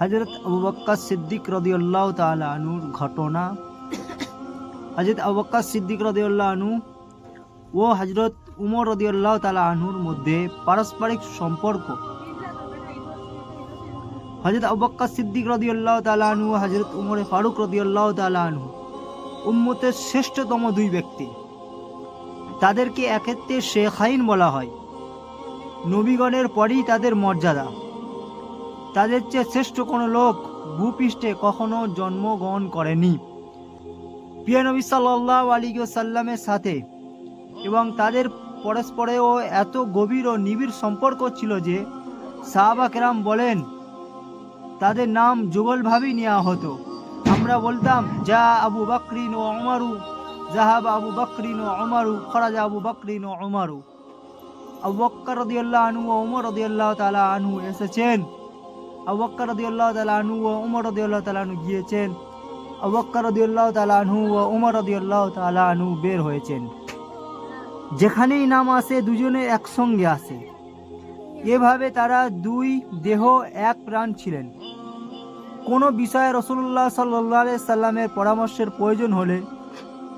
হজরত আবু বক্কর সিদ্দিক রদিউল্লাহ তাআলা আনুর ঘটনা। হজরত আবু বক্কর সিদ্দিক রদিউল্লাহ আনু ও হজরত উমর রদিউল্লাহ তাআলা আনুর মধ্যে পারস্পরিক সম্পর্ক। হজরত আবু বক্কর সিদ্দিক রদিউল্লাহ তালা আনু ও হজরত উমর ফারুক রদিউল্লাহ তাআলা আনু উম্মতের শ্রেষ্ঠতম দুই ব্যক্তি। তাদেরকে এক্ষেত্রে শেখাইন বলা হয়। নবীগণের পরেই তাদের মর্যাদা। তাদের চেয়ে শ্রেষ্ঠ কোনো লোক ভূপৃষ্ঠে কখনো জন্মগ্রহণ করেনি। প্রিয় নবী সাল্লাহ আলী সাল্লামের সাথে এবং তাদের পরস্পরেও এত গভীর ও নিবিড় সম্পর্ক ছিল যে সাহাবা কেরাম বলেন, তাদের নাম যুগলভাবেই নেওয়া হতো। আমরা বলতাম, যা আবু বাকরিন ও অমারু জাহাব আবু বাকরিন ও অমারু খরাজা আবু বাকরিন ও অমারু আবু বক্কর রদিয়াল্লাহ আনু ও উমর রদিয়াল্লাহ তালা আনু এসেছেন। আবু বক্কর রদিয়াল্লাহ তালা আনু ও উমর রদিয়াল্লাহ তালানু গিয়েছেন। আবু বক্কর রদিয়াল্লাহ ও উমর রদিয়াল্লাহ তালা আনু বের হয়েছেন। যেখানেই নাম আসে, দুজনে একসঙ্গে আসে। এভাবে তারা দুই দেহ, এক প্রাণ ছিলেন। কোনো বিষয়ে রসুল্লাহ সাল্লাহ সাল্লামের পরামর্শের প্রয়োজন হলে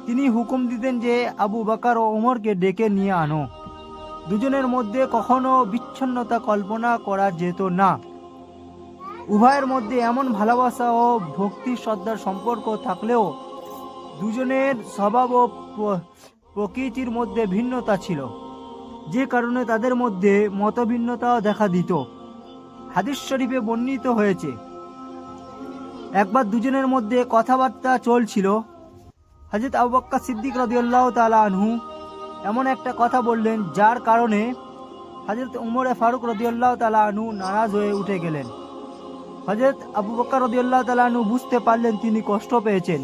তিনি হুকুম দিতেন যে, আবু বাকার ও ওমরকে ডেকে নিয়ে আনো। দুজনের মধ্যে কখনো বিচ্ছন্নতা কল্পনা করা যেত না। উভয়ের মধ্যে এমন ভালোবাসা ও ভক্তি শ্রদ্ধার সম্পর্ক থাকলেও দুজনের স্বভাব ও প্রকৃতির মধ্যে ভিন্নতা ছিল। যে কারণে তাদের মধ্যে মতভিন্নতাও দেখা দিত। হাদিস শরীফে বর্ণিত হয়েছে, একবার দুজনের মধ্যে কথাবার্তা চলছিল। হজরত আবু সিদ্দিক রদিউল্লাহ তালা আনহু এমন একটা কথা বললেন, যার কারণে হজরত উমরে ফারুক রদিউল্লাহ তালা আনহু নারাজ হয়ে উঠে গেলেন। হজরত আবু বক্কর রদিউল্লাহ তালা আনহু বুঝতে পারলেন তিনি কষ্ট পেয়েছেন।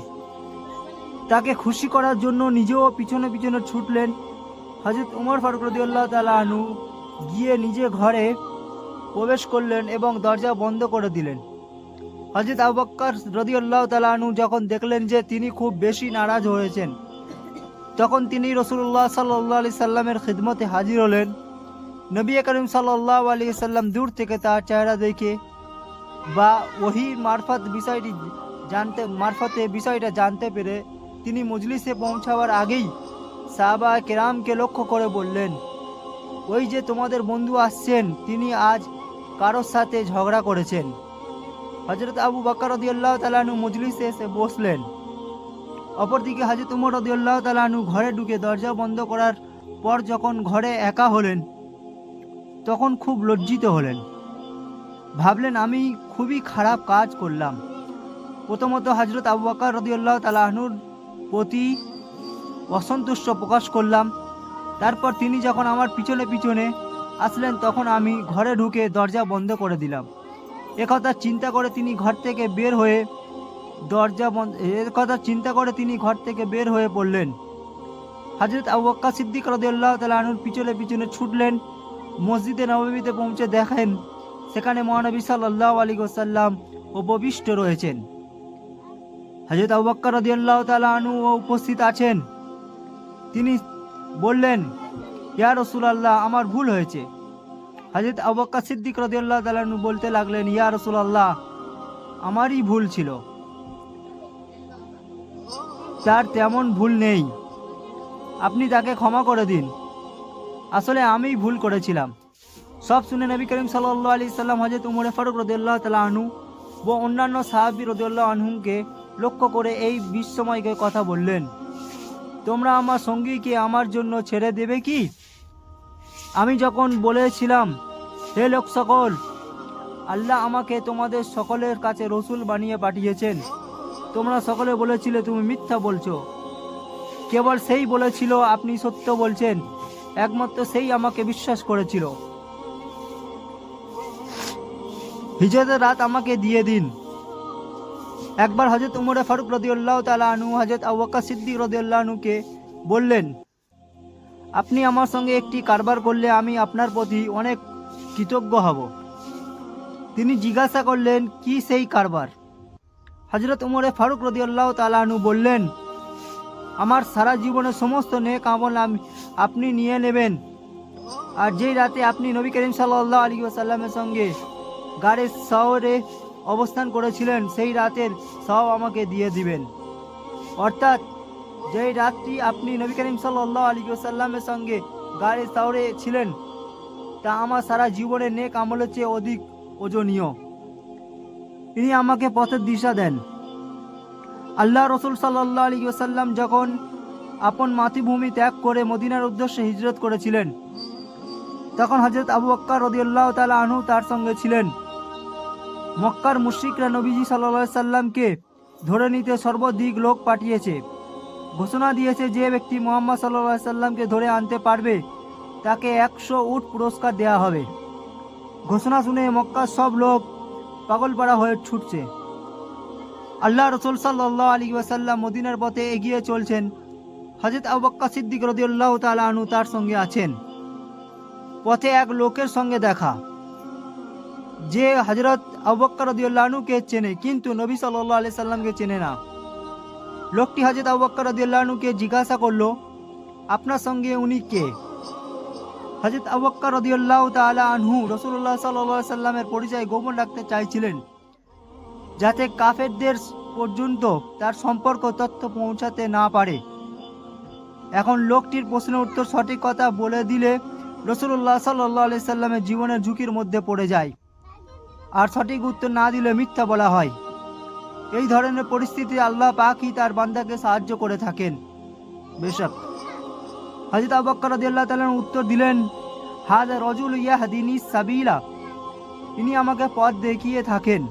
তাকে খুশি করার জন্য নিজেও পিছনে পিছনে ছুটলেন। হজরত উমর ফারুক রদিউল্লাহ তালা আনহু গিয়ে নিজে ঘরে প্রবেশ করলেন এবং দরজা বন্ধ করে দিলেন। হজরত আবু বক্কর রদিউল্লাহ তালানু যখন দেখলেন যে তিনি খুব বেশি নারাজ হয়েছেন, তখন তিনি রসুল্লাহ সাল্লাহ আলি সাল্লামের খিদমতে হাজির হলেন। নবী করিম সাল্লাহ আলী সাল্লাম দূর থেকে তার চেহারা দেখে বা ওহি মারফত বিষয়টি জানতে, মারফতে বিষয়টা জানতে পেরে তিনি মজলিসে পৌঁছাবার আগেই সাহাবা কেরামকে লক্ষ্য করে বললেন, ওই যে তোমাদের বন্ধু আসছেন, তিনি আজ কারোর সাথে ঝগড়া করেছেন। হজরত আবু বাকর রদিয়াল্লাহ তালানু মজলিসে এসে বসলেন। অপরদিকে হজরত উমর রদিয়াল্লাহ তালানু ঘরে ঢুকে দরজা বন্ধ করার পর যখন ঘরে একা হলেন, তখন খুব লজ্জিত হলেন। ভাবলেন আমি খুবই খারাপ কাজ করলাম। প্রথমত হজরত আবু বাকর রদিয়াল্লাহ তালাহনুর প্রতি অসন্তুষ্ট প্রকাশ করলাম। তারপর তিনি যখন আমার পিছনে পিছনে আসলেন, তখন আমি ঘরে ঢুকে দরজা বন্ধ করে দিলাম। একথা চিন্তা করে তিনি ঘর থেকে বের হয়ে দরজা বন্ধ একথা চিন্তা করে তিনি ঘর থেকে বের হয়ে পড়লেন। হাজরত আবু সিদ্দিক রদিয়াল্লাহ তালা আনুর পিছনে পিছনে ছুটলেন, মসজিদে নবমীতে পৌঁছে দেখেন সেখানে মহানবী সাল্লাহ আলী গোসাল্লাম উপবিষ্ট রয়েছেন। হাজরত আবু বক্কা রদিয়াল্লাহ ও উপস্থিত আছেন। তিনি বললেন, ইয়া রসুলাল্লাহ, আমার ভুল হয়েছে। হাজরত আবক্কা সিদ্দিক রদিয়াল্লাহ তালানু বলতে লাগলেন, ইয়া রসুলাল্লাহ, আমারই ভুল ছিল। তার তেমন ভুল নেই। আপনি তাকে ক্ষমা করে দিন। আসলে আমিই ভুল করেছিলাম। সব শুনে নবী করিম সাল্লাহ আলি সাল্লাম হজরত উমরে ফারুক রদিয়াল্লাহ তালা আনু ও অন্যান্য সাহাবি রদিয়াল্লাহ আনহুকে লক্ষ্য করে এই বিশ্বময়কে কথা বললেন, তোমরা আমার সঙ্গীকে আমার জন্য ছেড়ে দেবে কি? আমি যখন বলেছিলাম, হে লোক সকল, আল্লাহ আমাকে তোমাদের সকলের কাছে রসুল বানিয়ে পাঠিয়েছেন। তোমরা সকলে বলেছিলে তুমি মিথ্যা বলছো। কেবল সেই বলেছিল আপনি সত্য বলছেন। একমাত্র সেই আমাকে বিশ্বাস করেছিল। হিজরতের রাত আমাকে দিয়ে দিন। একবার হজরত উমরে ফারুক রদিউল্লাহ তালা হজরত আউ্কা সিদ্দিক রদিউল্লাহ আনুকে বললেন, আপনি আমার সঙ্গে একটি কারবার করলে আমি আপনার প্রতি অনেক কৃতজ্ঞ হব। তিনি জিজ্ঞাসা করলেন, কি সেই কারবার? হজরত উমরে ফারুক রদিউল্লাহ তালানু বললেন, আমার সারা জীবনের সমস্ত নেক আমল আমি, আপনি নিয়ে নেবেন। আর যেই রাতে আপনি নবী করিম সাল্লাহ আলী সাল্লামের সঙ্গে গাড়ির শহরে অবস্থান করেছিলেন, সেই রাতের সব আমাকে দিয়ে দিবেন। অর্থাৎ, যেই রাতটি আপনি নবী করিম সাল্লাহ আলী সাল্লামের সঙ্গে গাড়ি সাউরে ছিলেন, তা আমার সারা জীবনের নেক আমলের চেয়ে অধিক ওজনীয়। তিনি আমাকে পথের দিশা দেন। আল্লাহ রসুল সাল্লাহ আলী সাল্লাম যখন আপন মাতৃভূমি ত্যাগ করে মদিনার উদ্দেশ্যে হিজরত করেছিলেন, তখন হজরত আবু আক্কর রদিউল্লাহ তালা আনহু তার সঙ্গে ছিলেন। মক্কার মুশ্রিকরা নবীজি সাল্লা সাল্লামকে ধরে নিতে সর্বদিক লোক পাঠিয়েছে। ঘোষণা দিয়েছে যে ব্যক্তি মোহাম্মদ সাল্লা সাল্লামকে ধরে আনতে পারবে, তাকে একশো উট পুরস্কার দেয়া হবে। ঘোষণা শুনে মক্কার সব লোক পাগলপাড়া হয়ে ছুটছে। আল্লাহ রসুল সাল্লাহ আলী ওয়াসাল্লাম মদিনার পথে এগিয়ে চলছেন। হজরত আবক্কা সিদ্দিক রদিউল্লাহ তালা তার সঙ্গে আছেন। পথে এক লোকের সঙ্গে দেখা। যে হজরত আবক্কা রদিউল্লাহ আনুকে চেনে, কিন্তু নবী সাল্লাহ আলি সাল্লামকে চেনে না। লোকটি হজরত আবক্কা রদিউল্লাহ আনুকে জিজ্ঞাসা করল, আপনার সঙ্গে উনি কে? হজরত আবক্কা রদিউল্লাহ তালা আনহু রসুল্লাহ সাল্লাহ সাল্লামের পরিচয় গোপন রাখতে চাইছিলেন, যাতে কাফেরদের পর্যন্ত তার সম্পর্ক তথ্য পৌঁছাতে না পারে। এখন লোকটির প্রশ্নের উত্তর সঠিক কথা বলে দিলে রসুল্লাহ সাল্লাহ সাল্লামের জীবনের ঝুঁকির মধ্যে পড়ে যায়। আর সঠিক উত্তর না দিলে মিথ্যা বলা হয়। এই ধরনের পরিস্থিতি আল্লাহ পাকই তার বান্দাকে সাহায্য করে থাকেন। বেশক হাজিত আবক্কর রাদিয়াল্লাহু তাআলা উত্তর দিলেন হাদ রজুল ইয়াহদিনি সাবিলা। তিনি আমাকে পথ দেখিয়ে থাকেন।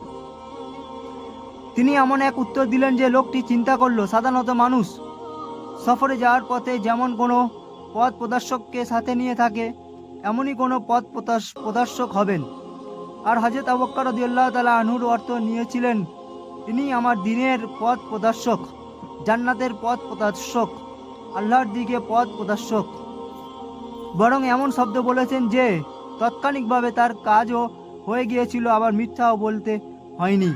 তিনি এমন এক উত্তর দিলেন যে লোকটি চিন্তা করল, সাধারণত মানুষ সফরে যাওয়ার পথে যেমন কোনো পথ প্রদর্শককে সাথে নিয়ে থাকে, এমনই কোনো পথ প্রদর্শক হবেন। আর হজরত আবক্কর রদিউল্লাহ তালা আনুর অর্থ নিয়েছিলেন, তিনি আমার দিনের পথ প্রদর্শক, জান্নাতের পথ প্রদর্শক, আল্লাহর দিকে পথ প্রদর্শক। বরং এমন শব্দ বলেছেন যে, তাৎক্ষণিকভাবে তার কাজও হয়ে গিয়েছিল, আবার মিথ্যাও বলতে হয়নি।